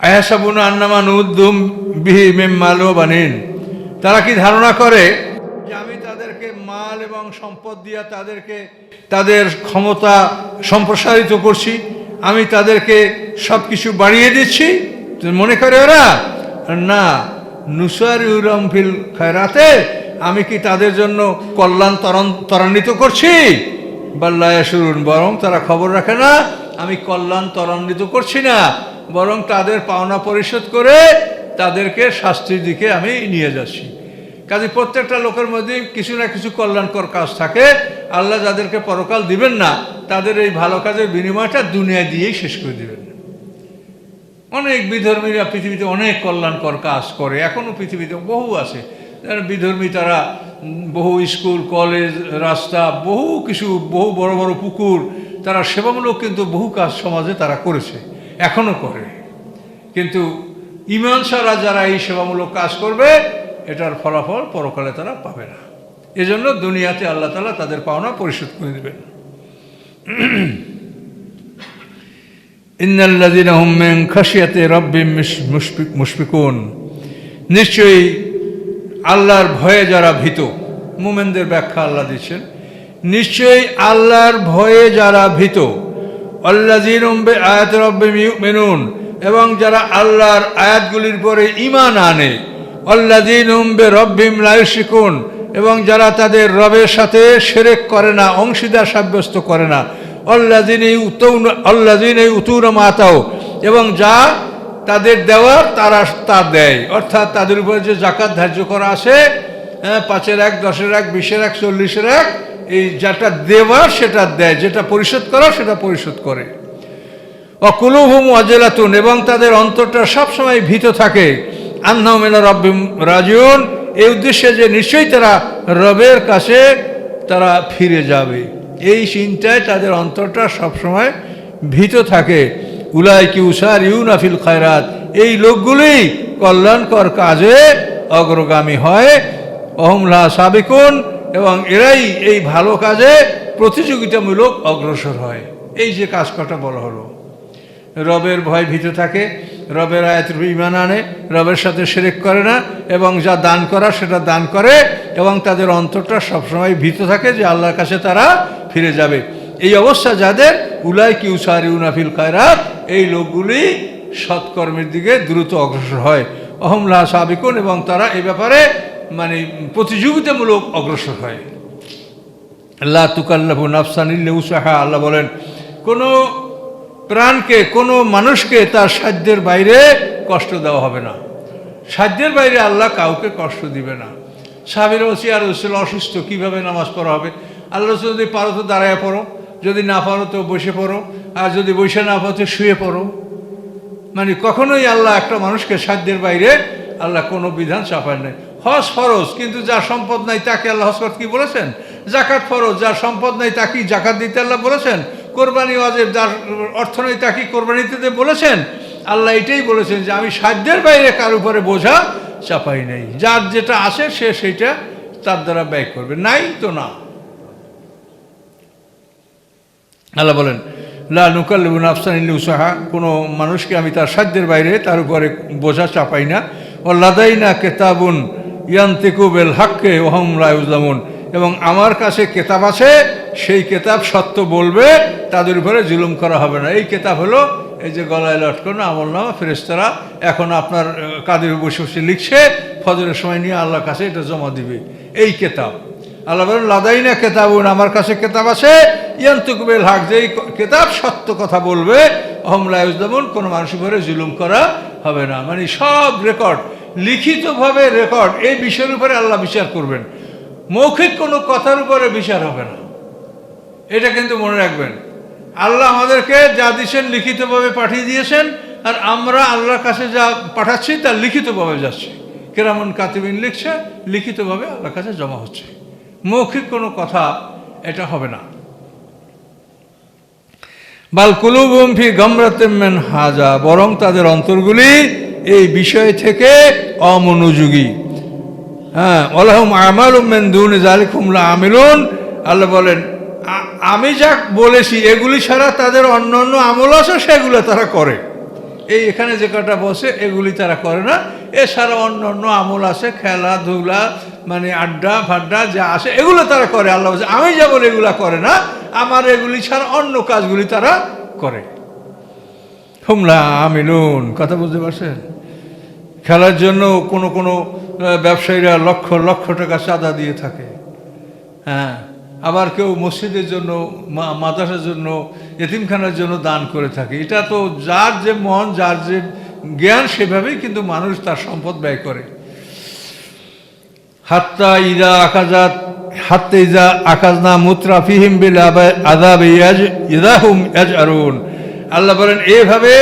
আয়াসাবুন আন্নামান উদ্দুম বিহি মেম্মালো বানিন। তারা কি ধারণা করে যে আমি তাদেরকে মাল এবং সম্পদ দিয়া তাদেরকে তাদের ক্ষমতা সম্প্রসারিত করছি, আমি তাদেরকে সব কিছু বাড়িয়ে দিচ্ছি? মনে করে ওরা? না নুসারি ফিল খায়রাতে আমি কি তাদের জন্য কল্যাণ ত্বরণ ত্বরান্বিত করছি? বাল্লায় শুরুন, বরং তারা খবর রাখে না, আমি কল্যাণ ত্বরান্বিত করছি না। বরং তাদের পাওনা পরিশোধ করে তাদেরকে শাস্তির দিকে আমি নিয়ে যাচ্ছি। কাজে প্রত্যেকটা লোকের মধ্যে কিছু না কিছু কল্যাণকর কাজ থাকে। আল্লাহ যাদেরকে পরকাল দিবেন না, তাদের এই ভালো কাজের বিনিময়টা দুনিয়া দিয়েই শেষ করে দিবেন। অনেক বিধর্মীরা পৃথিবীতে অনেক কল্যাণকর কাজ করে এখনও পৃথিবীতে বহু আছে। বিধর্মী, তারা বহু স্কুল, কলেজ, রাস্তা, বহু কিছু, বহু বড় বড় পুকুর, তারা সেবামূলক কিন্তু বহু কাজ সমাজে তারা করেছে। এখনও করে। কিন্তু ইমান ছাড়া যারা এই সেবামূলক কাজ করবে, এটার ফলাফল পরকালে তারা পাবে না। এজন্য দুনিয়াতে আল্লাহ তালা তাদের পাওনা পরিশোধ করে দেবেন। ইন্নাল্লাযীনা হুম মিন খাশিয়াতি রাব্বিহিম মুশফিক মুশফিকুন। নিশ্চয়ই আল্লাহর ভয়ে যারা ভীত, মুমেনদের ব্যাখ্যা আল্লাহ দিচ্ছেন। নিশ্চয়ই আল্লাহর ভয়ে যারা ভীত ইউমিনুন। এবং যারা আল্লাহর আয়াতগুলির পরে ঈমান আনে আল্লাযীনা হুম বিরাব্বিহিম লা ইউশরিকুন। এবং যারা তাদের রবের সাথে সেরেক করে না অংশীদার সাব্যস্ত করে না অল্লাদিনী উতৌন অল্লাদিনী উতুর মাতাও। এবং যা তাদের দেওয়ার তারা তা দেয়। অর্থাৎ তাদের উপরে যে জাকাত ধার্য করা আছে হ্যাঁ, পাঁচের এক দশের এক বিশের এক চল্লিশের এক এই যেটা দেওয়ার সেটা দেয়, যেটা পরিশোধ করা সেটা পরিশোধ করে। অকুলুহুম অজেলাতুন, এবং তাদের অন্তরটা সবসময় ভীত থাকে। আন্নামেলা রব্বিম রাজিউন, এই উদ্দেশ্যে যে নিশ্চয়ই তারা রবের কাছে তারা ফিরে যাবে। এই চিন্তায় তাদের অন্তরটা সবসময় ভীত থাকে। উলাই কি উষার ইউনাফিল খায়রাত, এই লোকগুলি কল্যাণকর কাজে অগ্রগামী হয়। অহমলা সাবিকুন এবং এরাই এই ভালো কাজে প্রতিযোগিতামূলক অগ্রসর হয়। এই যে কাজ কটা বলা হলো। রবের ভয় ভীত থাকে, রবের আয়াতের ইমান আনে, রবের সাথে সেরেক করে না, এবং যা দান করা সেটা দান করে, এবং তাদের অন্তরটা সবসময় ভীত থাকে যে আল্লাহর কাছে তারা ফিরে যাবে। এই অবস্থা যাদের উলাই কি উসারি উনাফিল কায়রাত, এই লোকগুলি সৎকর্মের দিকে দ্রুত অগ্রসর হয়। অহমলা সাবিকুন, এবং তারা এই ব্যাপারে মানে প্রতিযোগিতামূলক অগ্রসর হয়। আল্লাহ তুকাল্লাবু নাফসানিল্লে উসাহা, আল্লাহ বলেন, কোনো প্রাণকে, কোনো মানুষকে তার সাধ্যের বাইরে কষ্ট দেওয়া হবে না। সাধ্যের বাইরে আল্লাহ কাউকে কষ্ট দিবে না। সাবির ওসি আর ওসিল অসুস্থ, কীভাবে নামাজ পড়া হবে? আল্লাহ যদি পারো তো দাঁড়ায় পড়ো, যদি না পারো তো বসে পড়ো, আর যদি বসে না পারো তো শুয়ে পড়ো। মানে কখনোই আল্লাহ একটা মানুষকে সাধ্যের বাইরে আল্লাহ কোনো বিধান চাপায় নাই। হজ ফরজ, কিন্তু যার সম্পদ নাই তাকে আল্লাহ হজ করতে কি বলেছেন? জাকাত ফরজ যার সম্পদ নাই তাকে জাকাত দিতে আল্লাহ বলেছেন। কোরবানি ওয়াজেব, যার অর্থ নেই তাকে কোরবানি দিতে বলেছেন? আল্লাহ এটাই বলেছেন যে আমি সাধ্যের বাইরে কার উপরে বোঝা চাপাই নেই। যার যেটা আসে সে সেইটা তার দ্বারা ব্যয় করবে। নাই তো না। আল্লাহ বলেন, লা নুকাল্লিবুন আফসানিল্লি উসাহা কোনো মানুষকে আমি তার সাধ্যের বাইরে তার উপরে বোঝা চাপাই না। ও লাদাই না কেতাবুন ইয়ান্তিকুবেল হাক্কে ওহম রায়ুজলামুন এবং আমার কাছে কেতাব আছে, সেই কেতাব সত্য বলবে, তাদের উপরে জুলুম করা হবে না। এই কেতাব হলো, এই যে গলায় লটকানো আমল নামা ফেরেস্তারা এখন আপনার কাদের বসে বসে লিখছে, ফজরের সময় নিয়ে আল্লাহর কাছে এটা জমা দিবে। এই কেতাব। আল্লাহ বলেন, লাদাইনা কেতাবুন, আমার কাছে কেতাব আছে ইয়ান্তুকবেল হাক যে এই কেতাব সত্য কথা বলবে অহম অহমলাউদ্দামুন কোনো মানুষের উপরে জুলুম করা হবে না। মানে সব রেকর্ড লিখিতভাবে রেকর্ড এই বিষয়ের উপরে আল্লাহ বিচার করবেন। মৌখিক কোনো কথার উপরে বিচার হবে না। এটা কিন্তু মনে রাখবেন। আল্লাহ আমাদেরকে যা দিয়েছেন লিখিতভাবে পাঠিয়ে দিয়েছেন, আর আমরা আল্লাহর কাছে যা পাঠাচ্ছি, তা লিখিতভাবে যাচ্ছে। কেরামন কাতিবিন লিখছে, লিখিতভাবে আল্লাহর কাছে জমা হচ্ছে। মৌখিক কোনো কথা এটা হবে না। বাল কুলুবুম ফি গমরাতেমেন হাজা, বরং তাদের অন্তরগুলি এই বিষয় থেকে অমনোযোগী। হ্যাঁ আল্লাহম আমাল উমেন দুন জালিকুমলা আমিলুন। আল্লাহ বলেন আমি যা বলেছি এগুলি ছাড়া তাদের অন্য অন্য আমল আছে, সেগুলো তারা করে। এই এখানে যে কটা বসে, এগুলি তারা করে না। এছাড়া অন্য অন্য আমল আছে, খেলাধুলা মানে আড্ডা, ফাড্ডা, যা আছে, এগুলো তারা করে। আল্লাহ বলছে, আমি যেমন এগুলা করে না। আমার এগুলি ছাড়া অন্য কাজগুলি তারা করে। হুমলা আমিলুন। কথা বুঝতে পারছেন? খেলার জন্য কোনো কোনো ব্যবসায়ীরা লক্ষ লক্ষ টাকা চাঁদা দিয়ে থাকে। হ্যাঁ আবার কেউ মসজিদের জন্য মাদ্রাসার জন্য, এতিমখানার জন্য দান করে থাকে। এটা তো যার যে মন, যার যে জ্ঞান, সেভাবেই কিন্তু মানুষ তার সম্পদ ব্যয় করে। হাত্তা ইদা আকাজাত, হাত্তা ইজা আকাজনা মুত্রা ফিহিম বিল আযাব ইয়াজ, ইদাহুম ইয়াজআরুন। আল্লাহ বলেন এইভাবে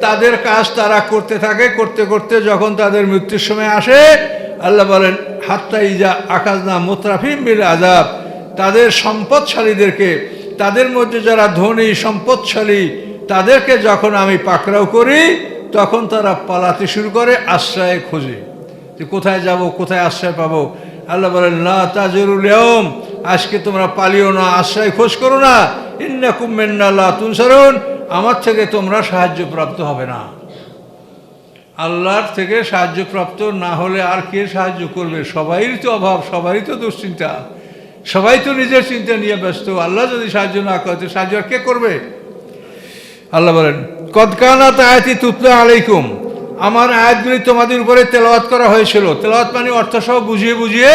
তাদের কাজ তারা করতে থাকে, করতে করতে যখন তাদের মৃত্যুর সময় আসে, আল্লাহ বলেন, হাত্তা ইজা আকাজনা মুত্রাফিম বিল আজাব তাদের সম্পদশালীদেরকে, তাদের মধ্যে যারা ধনী, সম্পদশালী, তাদেরকে যখন আমি পাকড়াও করি, তখন তারা পালাতে শুরু করে আশ্রয় খোঁজে। যে কোথায় যাব, কোথায় আশ্রয় পাবো? আল্লাহ বলেন না তাজরুল ইয়ম আজকে তোমরা পালিও না, আশ্রয় খোঁজ করো না। ইন্না কুম্মেন্না তুনসারুন। আমার থেকে তোমরা সাহায্য প্রাপ্ত হবে না। আল্লাহর থেকে সাহায্য প্রাপ্ত না হলে আর কে সাহায্য করবে? সবাইরই তো অভাব, সবারই তো দুশ্চিন্তা। সবাই তো নিজের চিন্তা নিয়ে ব্যস্ত। আল্লাহ যদি সাহায্য না করে, তো সাহায্য আর কে করবে? আল্লাহ বলেন কদকানাত আয়াতি তুতলা আলাইকুম। আমার আয়াতগুলি তোমাদের উপরে তেলাওয়াত করা হয়েছিল। তেলাওয়াত মানে অর্থ সহ বুঝিয়ে বুঝিয়ে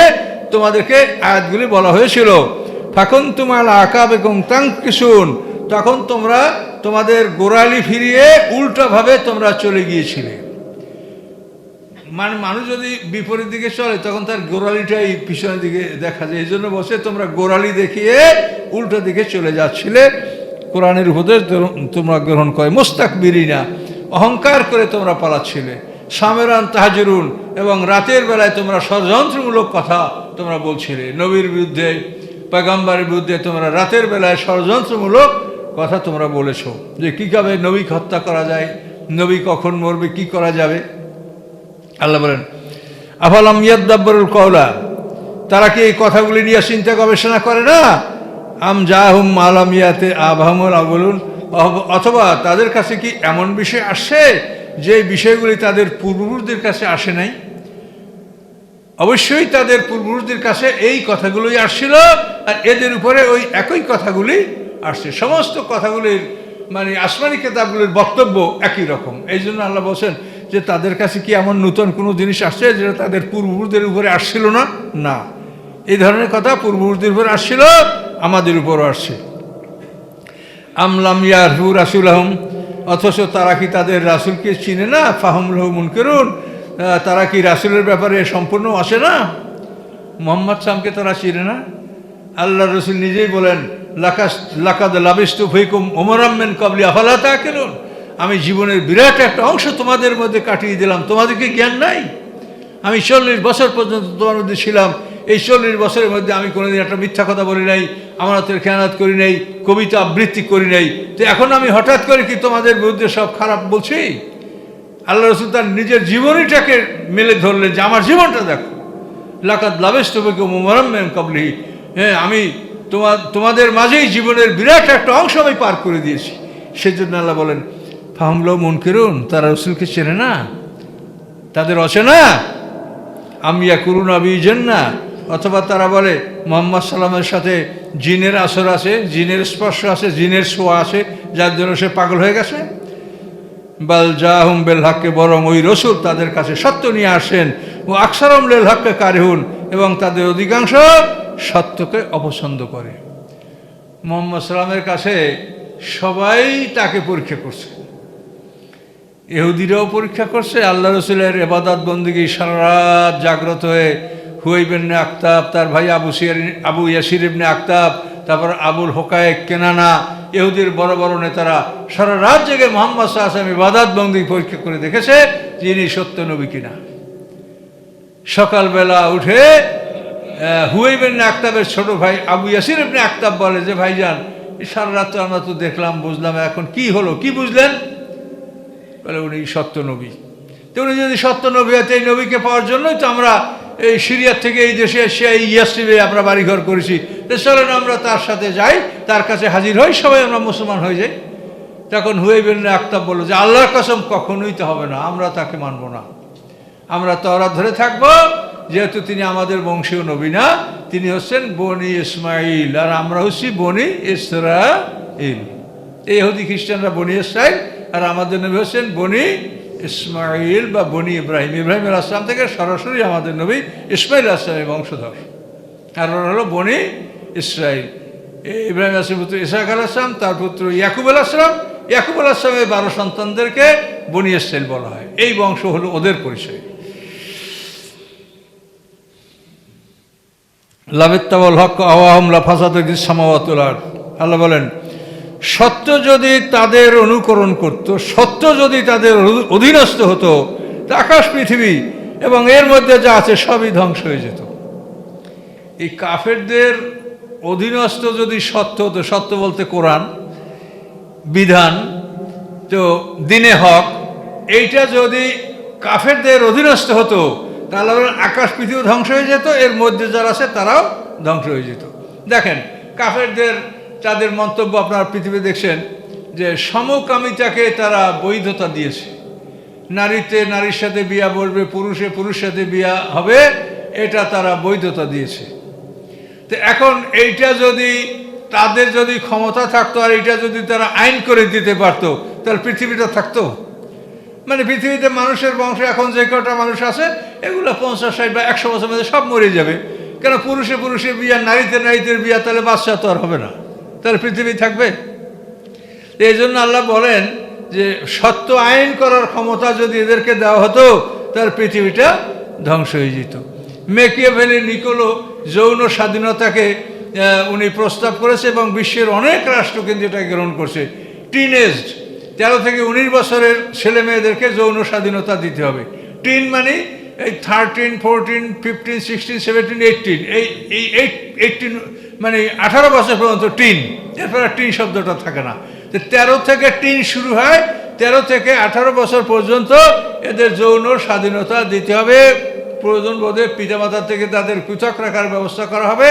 তোমাদেরকে আয়াতগুলি বলা হয়েছিল। ফাকুন তোমার আকাব এবং তাং কিশুন তখন তোমরা তোমাদের গোড়ালি ফিরিয়ে উল্টোভাবে তোমরা চলে গিয়েছিলে। মানে মানুষ যদি বিপরীত দিকে চলে, তখন তার গোড়ালিটাই পিছনের দিকে দেখা যায়। এই জন্য বসে তোমরা গোড়ালি দেখিয়ে উল্টো দিকে চলে যাচ্ছিলে। কোরআনের উপদেশ তোমরা গ্রহণ করে। মোস্তাক বিরিনা অহংকার করে তোমরা পালাচ্ছিলে। সামেরান তাহাজরুন, এবং রাতের বেলায় তোমরা ষড়যন্ত্রমূলক কথা তোমরা বলছিলে। নবীর বিরুদ্ধে পেগম্বারের বিরুদ্ধে তোমরা রাতের বেলায় ষড়যন্ত্রমূলক কথা তোমরা বলেছ। যে কীভাবে নবীকে হত্যা করা যায়, নবী কখন মরবে, কি করা যাবে? আল্লাহ বলেন, আফালাম ইয়াদ্দাব্বরুল কওলা, তারা কি এই কথাগুলি নিয়ে চিন্তা গবেষণা করে না? আম জাহুম আলাম ইয়াতে আবহামুল বলুন অথবা তাদের কাছে কি এমন বিষয় আসছে যে বিষয়গুলি তাদের পূর্বপুরুষদের কাছে আসে নাই? অবশ্যই তাদের পূর্বপুরুষদের কাছে এই কথাগুলোই আসছিল আর এদের উপরে ওই একই কথাগুলি আসছে। সমস্ত কথাগুলির মানে আসমানি কেতাবগুলির বক্তব্য একই রকম। এই জন্য আল্লাহ বলছেন যে তাদের কাছে কি এমন নূতন কোনো জিনিস আসছে যেটা তাদের পূর্বপুরুষদের উপরে আসছিল না? না। এই ধরনের কথা পূর্বপুরুষদের উপরে আসছিল, আমাদের উপরও আসছে। আমলাম ইয়ারহু রাসুল আহম অথচ তারা কি তাদের রাসুলকে চিনে না? ফাহমুল মুনকেরুন। করুন তারা কি রাসুলের ব্যাপারে সম্পূর্ণ আসে না মোহাম্মদ সামকে তারা চিনে না? আল্লাহ রসুল নিজেই বলেন, লাকাস, লাকাদ লাবিস্তু ফৈকুম ওমরাম্মেন কবলি আফালা তা কেরুন আমি জীবনের বিরাট একটা অংশ তোমাদের মধ্যে কাটিয়ে দিলাম। তোমাদেরকে জ্ঞান নাই? আমি চল্লিশ বছর পর্যন্ত তোমার মধ্যে ছিলাম। এই চল্লিশ বছরের মধ্যে আমি কোনোদিন একটা মিথ্যা কথা বলি নাই, আমানতের খেয়ানাত করি নাই, কবিতা আবৃত্তি করি নাই। তো এখন আমি হঠাৎ করে কি তোমাদের বিরুদ্ধে সব খারাপ বলছি? আল্লাহ রসুল তার নিজের জীবনীটাকে মেলে ধরলেন যে, আমার জীবনটা দেখো। লাকাত লাভেশ তবে মোমারম্মেম কাবলি হ্যাঁ আমি তোমার তোমাদের মাঝেই জীবনের বিরাট একটা অংশ আমি পার করে দিয়েছি। সেজন্য আল্লাহ বলেন ফাহমলো কেরুন তারা রসুলকে চেনে না? তাদের অচেনা? আমিয়া করুন আবিজেন না অথবা তারা বলে মোহাম্মদ সাল্লামের সাথে জিনের আসর আছে, জিনের স্পর্শ আছে, জিনের ছোঁয়া আছে, যার জন্য সে পাগল হয়ে গেছে। বাল জাহুম বেল হককে, বরং ওই রসুল তাদের কাছে সত্য নিয়ে আসেন। ও আকসারম লেল হককে কারেহুন, এবং তাদের অধিকাংশ সত্যকে অপছন্দ করে। মোহাম্মদ সাল্লামের কাছে সবাই তাকে পরীক্ষা করছে। এহুদিরাও পরীক্ষা করছে, আল্লাহ রসুলের এবাদত বন্দিগি সারা রাত জাগ্রত হয়ে হুয়াইবেন আক্তাব তার ভাই আবু সিয়ার, আবু ইয়াসির ইবনে আক্তাব তারপর আবুল হোকায়েক, কেনানা, ইহুদির বড় বড় নেতারা সারা রাত জেগে মোহাম্মদ সাহাসাম ইবাদত বন্দি পরীক্ষা করে দেখেছে যে ইনি সত্য নবী কিনা। সকালবেলা উঠে হুয়াইবেন আক্তাবের ছোট ভাই আবু ইয়াসির ইবনে আক্তাব বলে যে, ভাইজান সারা রাত আমরা তো দেখলাম, বুঝলাম, এখন কি হলো, কি বুঝলেন? বলে, উনি সত্য নবী। তো উনি যদি সত্য নবী হয় এই নবীকে পাওয়ার জন্যই তো আমরা এই সিরিয়ার থেকে এই দেশে এসে এই ইয়াসিবে আমরা বাড়িঘর করেছি। চলেন আমরা তার সাথে যাই, তার কাছে হাজির হই, সবাই আমরা মুসলমান হয়ে যাই। তখন হুয়েবেন আক্তাব বলল যে, আল্লাহর কসম, কখনোই তো হবে না, আমরা তাকে মানব না। আমরা তরা ধরে থাকব, যেহেতু তিনি আমাদের বংশীয় নবী না, তিনি হচ্ছেন বনি ইসমাইল আর আমরা হচ্ছি বনি ইসরাইল এই হদি খ্রিস্টানরা বনি ইসরাইল আর আমাদের নবী হচ্ছেন বনি ইসমাইল বা বনি ইব্রাহিম। ইব্রাহিম আসলাম থেকে সরাসরি আমাদের নবী ইসমাইল আসলামের বংশধর। কারণ হলো বনি ইসরাইল ইব্রাহিম আসলাম পুত্র ইসাক আল আসলাম তার পুত্র ইয়াকুব আল আসলাম ইয়াকুব আল আসলামের বারো সন্তানদেরকে বনি ইসরাইল বলা হয়। এই বংশ হলো ওদের পরিচয়। লাবেত্তাবল হক, আওয়াহম লাফাসাদ সামাওয়াতুলার আল্লাহ বলেন সত্য যদি তাদের অনুকরণ করত, সত্য যদি তাদের অধীনস্থ হতো, তা আকাশ, পৃথিবী এবং এর মধ্যে যা আছে সবই ধ্বংস হয়ে যেত। এই কাফেরদের অধীনস্থ যদি সত্য হতো, সত্য বলতে কোরআন, বিধান, তো দিনে হক, এইটা যদি কাফেরদের অধীনস্থ হতো, তাহলে আকাশ, পৃথিবী ধ্বংস হয়ে যেত, এর মধ্যে যারা আছে তারাও ধ্বংস হয়ে যেত। দেখেন, কাফেরদের তাদের মন্তব্য আপনারা পৃথিবী দেখছেন যে সমকামিতাকে তারা বৈধতা দিয়েছে। নারীতে নারীর সাথে বিয়া বলবে, পুরুষে পুরুষের সাথে বিয়া হবে, এটা তারা বৈধতা দিয়েছে। তো এখন এইটা যদি তাদের যদি ক্ষমতা থাকতো আর এটা যদি তারা আইন করে দিতে পারতো, তাহলে পৃথিবীটা থাকতো। মানে পৃথিবীতে মানুষের বংশে এখন যে কটা মানুষ আছে, এগুলো পঞ্চাশ, ষাট বা একশো বছর মধ্যে সব মরে যাবে। কেন পুরুষে পুরুষে বিয়া, নারীতে নারীদের বিয়া, তাহলে বাচ্চা তো আর হবে না। তাহলে পৃথিবী থাকবে। এই জন্য আল্লাহ বলেন যে, সত্য আইন করার ক্ষমতা যদি এদেরকে দেওয়া হতো, তার পৃথিবীটা ধ্বংস হয়ে যেত। মেকিয়ে ভেলি নিকোলো যৌন স্বাধীনতাকে উনি প্রস্তাব করেছে এবং বিশ্বের অনেক রাষ্ট্র কিন্তু এটা গ্রহণ করছে। টিনেজড তেরো থেকে উনিশ বছরের ছেলে মেয়েদেরকে যৌন স্বাধীনতা দিতে হবে। টিন মানে এই thirteen fourteen fifteen sixteen seventeen eighteen এই এই এইট এইটিন মানে আঠারো বছর পর্যন্ত টিন এরপরে টিন শব্দটা থাকে না। তো তেরো থেকে টিন শুরু হয়, তেরো থেকে আঠারো বছর পর্যন্ত এদের যৌন স্বাধীনতা দিতে হবে। প্রয়োজন বোধে পিতামাতা থেকে তাদের পৃথক রাখার ব্যবস্থা করা হবে।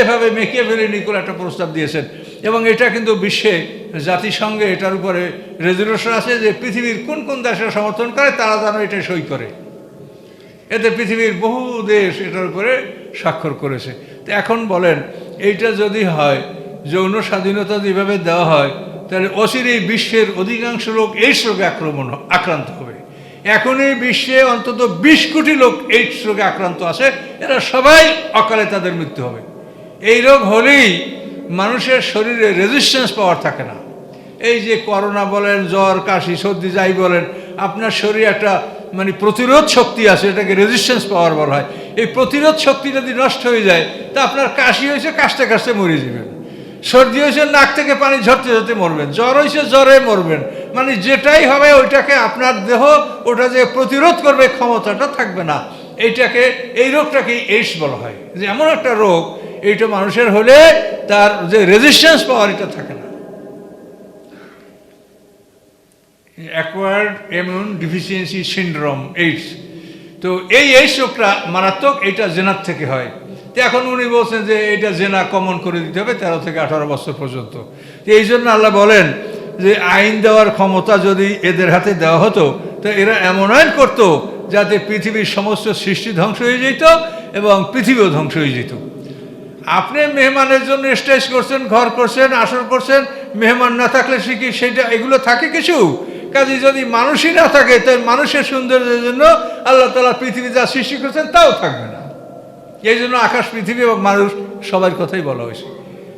এভাবে মেকিয়ে ফেলে নিকোল একটা প্রস্তাব দিয়েছেন। এবং এটা কিন্তু বিশ্বে, জাতিসংঘে এটার উপরে রেজলিউশন আছে যে পৃথিবীর কোন কোন দেশের সমর্থন করে, তারা যেন এটা সই করে। এতে পৃথিবীর বহু দেশ এটার উপরে স্বাক্ষর করেছে। তো এখন বলেন, এইটা যদি হয়, যৌন স্বাধীনতা যেভাবে দেওয়া হয়, তাহলে অচিরেই বিশ্বের অধিকাংশ লোক এইডস রোগে আক্রমণ আক্রান্ত হবে। এখনই বিশ্বে অন্তত বিশ কোটি লোক এইডস রোগে আক্রান্ত আছে, এরা সবাই অকালে তাদের মৃত্যু হবে। এই রোগ হলেই মানুষের শরীরে রেজিস্ট্যান্স পাওয়ার থাকে না। এই যে করোনা বলেন, জ্বর, কাশি, সর্দি, যাই বলেন, আপনার শরীরে একটা মানে প্রতিরোধ শক্তি আছে, এটাকে রেজিস্ট্যান্স পাওয়ার বলা হয়। এই প্রতিরোধ শক্তি যদি নষ্ট হয়ে যায়, তা আপনার কাশি হয়েছে, কাশতে কাশতে মরে যাবেন। সর্দি হয়েছে, নাক থেকে পানি ঝরতে ঝরতে মরবেন। জ্বর হয়েছে, জ্বরে মরবেন। মানে যেটাই হবে, ওইটাকে আপনার দেহ, ওটা যে প্রতিরোধ করবে, ক্ষমতাটা থাকবে না। এইটাকে, এই রোগটাকে এইডস বলা হয়। যে এমন একটা রোগ, এইটা মানুষের হলে তার যে রেজিস্ট্যান্স পাওয়ার এটা থাকে না। Acquired immune deficiency syndrome AIDS তো এই এইডস রোগটা মারাত্মক, এটা জেনার থেকে হয়। তো এখন উনি বলছেন যে এটা জেনা কমন করে দিতে হবে তেরো থেকে আঠারো বছর পর্যন্ত। তো এই জন্য আল্লাহ বলেন যে আইন দেওয়ার ক্ষমতা যদি এদের হাতে দেওয়া হতো, তো এরা এমন আইন করতো যাতে পৃথিবীর সমস্ত সৃষ্টি ধ্বংস হয়ে যেত এবং পৃথিবীও ধ্বংস হয়ে যেত। আপনি মেহমানের জন্য স্টেজ করছেন, ঘর করছেন আসর করছেন, মেহমান না থাকলে সে কি সেটা, এগুলো থাকে কিছু? কাজে যদি মানুষই না থাকে তাই মানুষের সৌন্দর্যের জন্য আল্লাহ তালা পৃথিবী যা সৃষ্টি করেছেন তাও থাকবে না। এই জন্য আকাশ, পৃথিবী এবং মানুষ সবার কথাই বলা হয়েছে।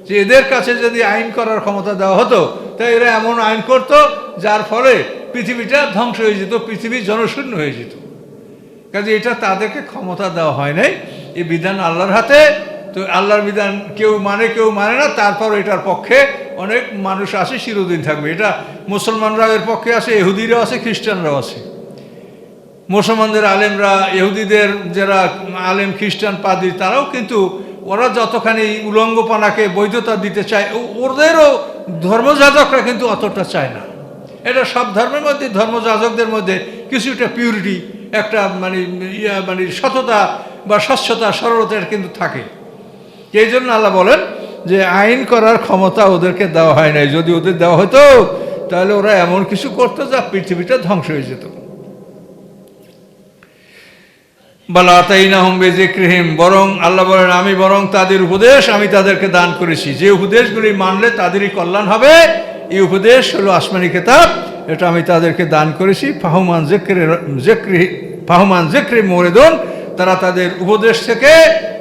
যে এদের কাছে যদি আইন করার ক্ষমতা দেওয়া হতো তাই এরা এমন আইন করত, যার ফলে পৃথিবীটা ধ্বংস হয়ে যেত, পৃথিবী জনশূন্য হয়ে যেত। কাজে এটা তাদেরকে ক্ষমতা দেওয়া হয় নাই। এই বিধান আল্লাহর হাতে, তো আল্লাহর বিধান কেউ মানে কেউ মানে না তারপর এটার পক্ষে অনেক মানুষ আছে চিরদিন থাকবে। এটা মুসলমানরাও এর পক্ষে আছে ইহুদিরাও আছে খ্রিস্টানরাও আছে মুসলমানদের আলেমরা এহুদিদের যারা আলেম, খ্রিস্টান, পাদ্রী, তারাও কিন্তু ওরা যতখানি উলঙ্গপনাকে বৈধতা দিতে চায় ওদেরও ধর্মযাজকরা কিন্তু অতটা চায় না। এটা সব ধর্মের মধ্যে, ধর্মযাজকদের মধ্যে কিছুটা পিউরিটি একটা মানে ইয়া মানে সততা বা স্বচ্ছতা, সরলতার কিন্তু থাকে। এই জন্য আল্লাহ বলেন যে আইন করার ক্ষমতা ওদেরকে দেওয়া হয় নাই। যদি ওদের দেওয়া হতো, তাহলে ওরা এমন কিছু করতো যা পৃথিবীটা ধ্বংস হয়ে যেত। বলা তাই না হোম বেজিক্রিহিম, বরং আল্লাহ বলেন, আমি বরং তাদের উপদেশ আমি তাদেরকে দান করেছি। যে উপদেশগুলি মানলে তাদেরই কল্যাণ হবে। এই উপদেশ হলো আসমানি কেতাব। এটা আমি তাদেরকে দান করেছি। ফাহমান ফাহমান জেক্রি মোরেদন, তারা তাদের উপদেশ থেকে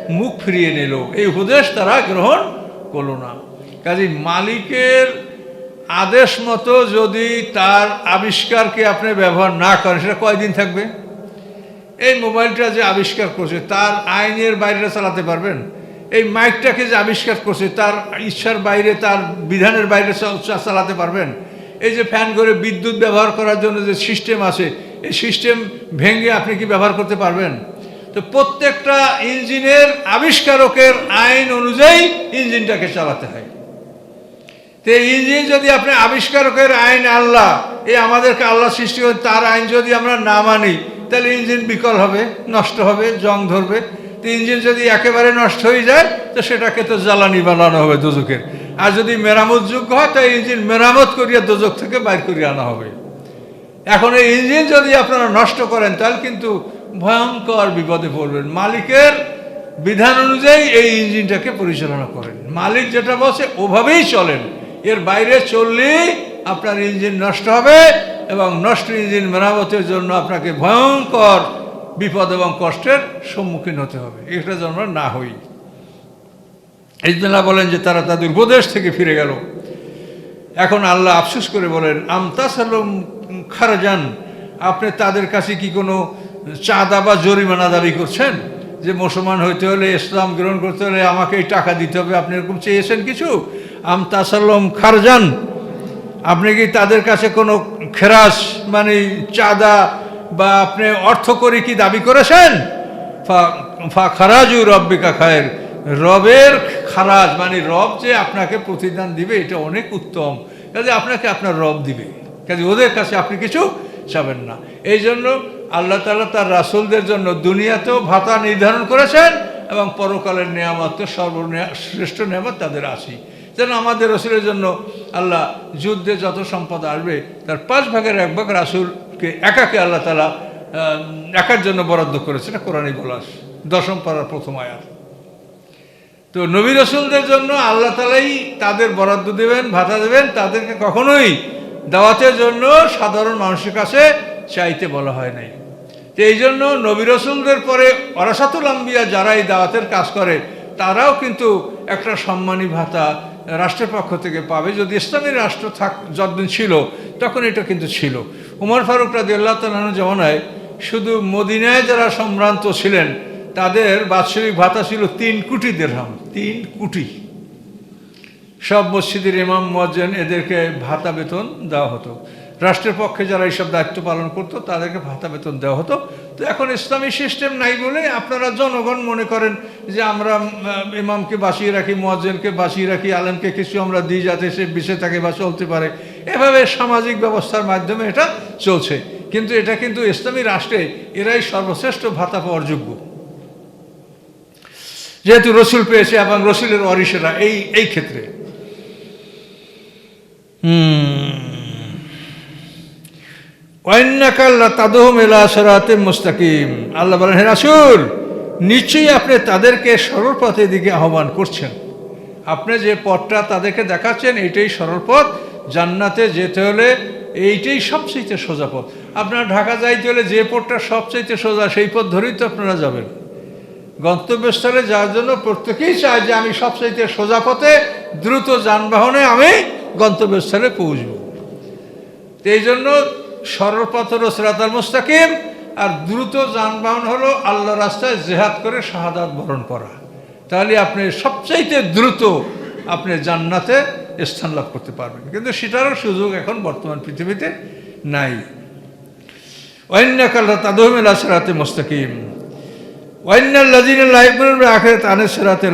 মুখ ফিরিয়ে নিল। এই উপদেশ তারা গ্রহণ করল না। কাজে মালিকের আদেশ মতো যদি তার আবিষ্কারকে আপনি ব্যবহার না করেন, সেটা কয়দিন থাকবে? এই মোবাইলটা যে আবিষ্কার করছে, তার আইনের বাইরে চালাতে পারবেন? এই মাইকটাকে যে আবিষ্কার করছে, তার ইচ্ছার বাইরে, তার বিধানের বাইরে চালাতে পারবেন? এই যে ফ্যান করে বিদ্যুৎ ব্যবহার করার জন্য যে সিস্টেম আছে, এই সিস্টেম ভেঙে আপনি কি ব্যবহার করতে পারবেন? তো প্রত্যেকটা ইঞ্জিনের আবিষ্কারকের আইন অনুযায়ী ইঞ্জিনটাকে চালাতে হয়। তো ইঞ্জিন যদি আপনি আবিষ্কারকের আইন আল্লাহ এই আমাদেরকে আল্লাহ সৃষ্টি করে তার আইন যদি আমরা না মানি, তাহলে ইঞ্জিন বিকল হবে, নষ্ট হবে, জং ধরবে। তো ইঞ্জিন যদি একেবারে নষ্ট হয়ে যায়, তো সেটাকে তো জ্বালানি বানানো হবে দুজকের আর যদি মেরামত যোগ্য হয়, তো ইঞ্জিন মেরামত করিয়া দুজক থেকে বাইর করিয়ে আনা হবে। এখন এই ইঞ্জিন যদি আপনারা নষ্ট করেন, তাহলে কিন্তু ভয়ঙ্কর বিপদে পড়বেন। মালিকের বিধান অনুযায়ী এই ইঞ্জিনটাকে পরিচালনা করেন। মালিক যেটা বসে ওভাবেই চলেন। এর বাইরে চললেই আপনার ইঞ্জিন নষ্ট হবে এবং নষ্ট ইঞ্জিন মেরামতের জন্য আপনাকে ভয়ঙ্কর বিপদ এবং কষ্টের সম্মুখীন হতে হবে। এটা যেন না হই। জন্য বলেন যে তারা তাদের উপদেশ থেকে ফিরে গেল। এখন আল্লাহ আফসোস করে বলেন, আমতাসালম খারাজান, আপনি তাদের কাছে কি কোনো চাঁদা বা জরিমানা দাবি করছেন? যে মুসলমান হইতে হলে ইসলাম গ্রহণ করতে হলে আমাকে এই টাকা দিতে হবে, আপনি এরকম চেয়েছেন কিছু? আমতাসাল্লম খারজান, আপনি কি তাদের কাছে কোনো খেরাস মানে চাঁদা বা আপনি অর্থ করে কি দাবি করেছেন? ফা খারাজু রব্বিকা খায়ের, রবের খারাজ মানে রব যে আপনাকে প্রতিদান দিবে, এটা অনেক উত্তম। কাজে আপনাকে আপনার রব দিবে। কাজে ওদের কাছে আপনি কিছু চাবেন না। এই জন্য আল্লাহ তালা তার রাসুলদের জন্য দুনিয়াতেও ভাতা নির্ধারণ করেছেন এবং পরকালের নিয়ামত সর্বশ্রেষ্ঠ নিয়ামত তাদের আসি যেন আমাদের রসুলের জন্য আল্লাহ যুদ্ধে যত সম্পদ আসবে, তার পাঁচ ভাগের এক ভাগ রাসুলকে একাকে আল্লাহ তালা একার জন্য বরাদ্দ করেছে এটা কোরআনই বলাস দশম পাড়ার প্রথম আয়াত। তো নবী রসুলদের জন্য আল্লাহ তালাই তাদের বরাদ্দ দেবেন, ভাতা দেবেন। তাদেরকে কখনোই দাওয়াতের জন্য সাধারণ মানুষের কাছে চাইতে বলা হয় নাই। এই জন্য নবী রসুলদের পরে অরাসাতুল যারা এই দাওয়াতের কাজ করে, তারাও কিন্তু একটা সম্মানী ভাতা রাষ্ট্রের পক্ষ থেকে পাবে। যদি ইসলামী রাষ্ট্র থাক, যতদিন ছিল, তখন এটা কিন্তু ছিল। উমর ফারুক রাজি আল্লাহ তালানো জমানায় শুধু মদিনায় যারা সম্ভ্রান্ত ছিলেন, তাদের বাৎসরিক ভাতা ছিল তিন কোটি দেড়হাম তিন কোটি। সব মসজিদের ইমাম মজ্জেন এদেরকে ভাতা বেতন দেওয়া হতো। রাষ্ট্রের পক্ষে যারা এইসব দায়িত্ব পালন করতো, তাদেরকে ভাতা বেতন দেওয়া হতো। তো এখন ইসলামী সিস্টেম নাই বলে আপনারা জনগণ মনে করেন যে আমরা ইমামকে বাঁচিয়ে রাখি মজ্জেনকে বাঁচিয়ে রাখি, আলেমকে কিছু আমরা দিই যাতে সে বেঁচে থাকে বা চলতে পারে। এভাবে সামাজিক ব্যবস্থার মাধ্যমে এটা চলছে। কিন্তু এটা কিন্তু ইসলামী রাষ্ট্রে এরাই সর্বশ্রেষ্ঠ ভাতা পাওয়ার যোগ্য। যেহেতু রসুল পেয়েছে এবং রসুলের অরিসেরা এই এই ক্ষেত্রে। ওয়াইনাকাল্লা তাদহম এলা সরাতে মুস্তাকিম। আল্লাহ বলেন, হে রাসুল, নিশ্চয়ই আপনি তাদেরকে সরল পথের দিকে আহ্বান করছেন। আপনি যে পথটা তাদেরকে দেখাচ্ছেন, এইটাই সরল পথ। জান্নাতে যেতে হলে এইটাই সবচেয়ে সোজা পথ। আপনারা ঢাকা যাইতে হলে যে পথটা সবচেয়ে সোজা, সেই পথ ধরেই তো আপনারা যাবেন। গন্তব্যস্থলে যাওয়ার জন্য প্রত্যেকেই চায় যে আমি সবচাইতে সোজা পথে, দ্রুত যানবাহনে আমি গন্তব্যস্থলে পৌঁছব। এই জন্য সরল পথ হলো সিরাতাল মুস্তাকিম, আর দ্রুত যানবাহন হলো আল্লাহ রাস্তায় জেহাদ করে শাহাদাত বরণ করা। তাহলে আপনি সবচাইতে দ্রুত আপনি জান্নাতে স্থান লাভ করতে পারবেন। কিন্তু সেটারও সুযোগ এখন বর্তমান পৃথিবীতে নাই। অন্যাকাল্লা তাদহমেলা সিরাতে মুস্তাকিম। আখেরাত আনের সেরাতে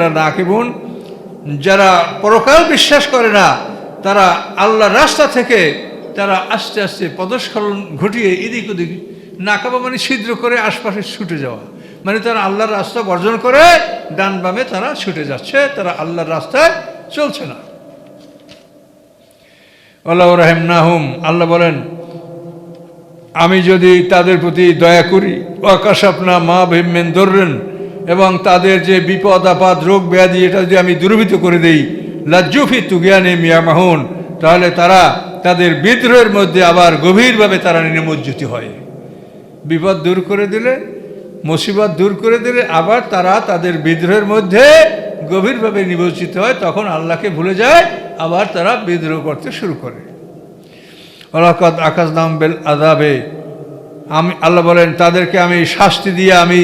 যারা পরকাল বিশ্বাস করে না, তারা আল্লাহ রাস্তা থেকে তারা আস্তে আস্তে পদস্খলন ঘটিয়ে এদিক ওদিক নাকাবা মানে ছিদ্র করে আশপাশে ছুটে যাওয়া। মানে তারা আল্লাহর রাস্তা বর্জন করে, ডান বামে তারা ছুটে যাচ্ছে, তারা আল্লাহর রাস্তায় চলছে না। আল্লাহ রাহেম নাহুম আল্লাহ বলেন, আমি যদি তাদের প্রতি দয়া করি আকাশ আপনা মা ভীমেন ধরলেন এবং তাদের যে বিপদ, আপদ, রোগ, ব্যাধি, এটা যদি আমি দুর্বৃত করে দেই লাজ্জুফি তুগিয়ানে মিয়া মাহুন তাহলে তারা তাদের বিদ্রোহের মধ্যে আবার গভীরভাবে তারা নিমজ্জিত হয়। বিপদ দূর করে দিলে, মুসিবত দূর করে দিলে আবার তারা তাদের বিদ্রোহের মধ্যে গভীরভাবে নিমজ্জিত হয়, তখন আল্লাহকে ভুলে যায়, আবার তারা বিদ্রোহ করতে শুরু করে। ওলাকত আকাশ নাম বেল আদাবে আমি, আল্লাহ বলেন, তাদেরকে আমি শাস্তি দিয়ে আমি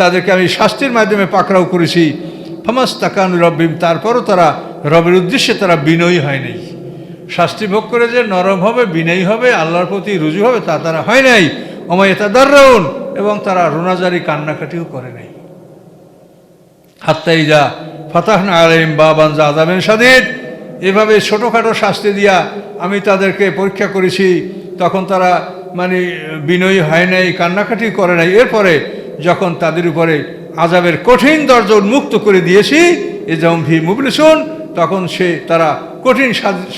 তাদেরকে আমি শাস্তির মাধ্যমে পাকড়াও করেছি। ফমাস তাকান রব্বিম তারপরও তারা রবের উদ্দেশ্যে তারা বিনয়ী হয় নাই। শাস্তি ভোগ করে যে নরম হবে, বিনয়ী হবে, আল্লাহর প্রতি রুজু হবে, তা তারা হয় নাই। অময় তাদার এবং তারা রোনাজারি কান্নাকাটিও করে নাই। হাত্তাই যা ফাতাহনা আলিম বাবান আদাবেন সাদিদ এভাবে ছোটোখাটো শাস্তি দিয়া আমি তাদেরকে পরীক্ষা করেছি, তখন তারা মানে বিনয়ী হয় নাই কান্নাকাটি করে নাই। এরপরে যখন তাদের উপরে আজাবের কঠিন দরজা উন্মুক্ত করে দিয়েছি এ যেমন ভি মুবলিসুন তখন সে তারা কঠিন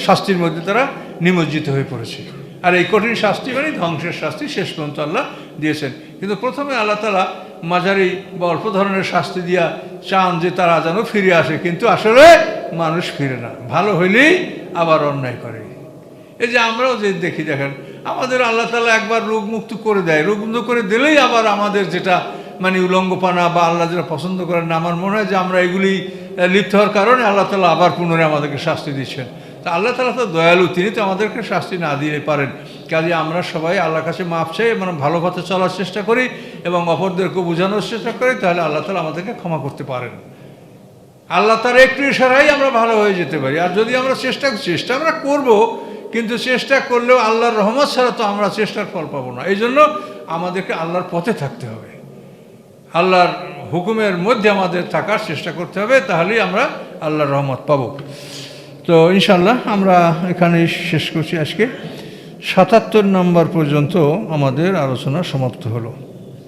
শাস্তির মধ্যে তারা নিমজ্জিত হয়ে পড়েছে। আর এই কঠিন শাস্তি মানে ধ্বংসের শাস্তি শেষ পর্যন্ত আল্লাহ দিয়েছেন। কিন্তু প্রথমে আল্লাহ তালা মাঝারি বা অল্প ধরনের শাস্তি দিয়া চান যে তারা যেন ফিরে আসে, কিন্তু আসলে মানুষ ফিরে না। ভালো হইলেই আবার অন্যায় করে। এই যে আমরাও যে দেখি, দেখেন, আমাদের আল্লাহ তালা একবার রোগ মুক্ত করে দেয়। রোগ মুক্ত করে দিলেই আবার আমাদের যেটা মানে উলঙ্গপানা বা আল্লাহ যেটা পছন্দ করেন না, আমার মনে হয় যে আমরা এগুলি লিপ্ত হওয়ার কারণে আল্লাহ তালা আবার পুনরায় আমাদেরকে শাস্তি দিচ্ছেন। তা আল্লাহ তালা তো দয়ালু, তিনি তো আমাদেরকে শাস্তি না দিয়ে পারেন। কাজে আমরা সবাই আল্লাহর কাছে মাপ চাই এবং ভালো পথে চলার চেষ্টা করি এবং অপরদেরকে বোঝানোর চেষ্টা করি, তাহলে আল্লাহ তালা আমাদেরকে ক্ষমা করতে পারেন। আল্লাহ তার একটু ইশারাই আমরা ভালো হয়ে যেতে পারি। আর যদি আমরা চেষ্টা চেষ্টা আমরা করব, কিন্তু চেষ্টা করলেও আল্লাহর রহমত ছাড়া তো আমরা চেষ্টার ফল পাবো না। এই জন্য আমাদেরকে আল্লাহর পথে থাকতে হবে। আল্লাহর হুকুমের মধ্যে আমাদের থাকার চেষ্টা করতে হবে, তাহলেই আমরা আল্লাহর রহমত পাব। তো ইনশাল্লাহ আমরা এখানেই শেষ করছি আজকে। সাতাত্তর নম্বর পর্যন্ত আমাদের আলোচনা সমাপ্ত হলো।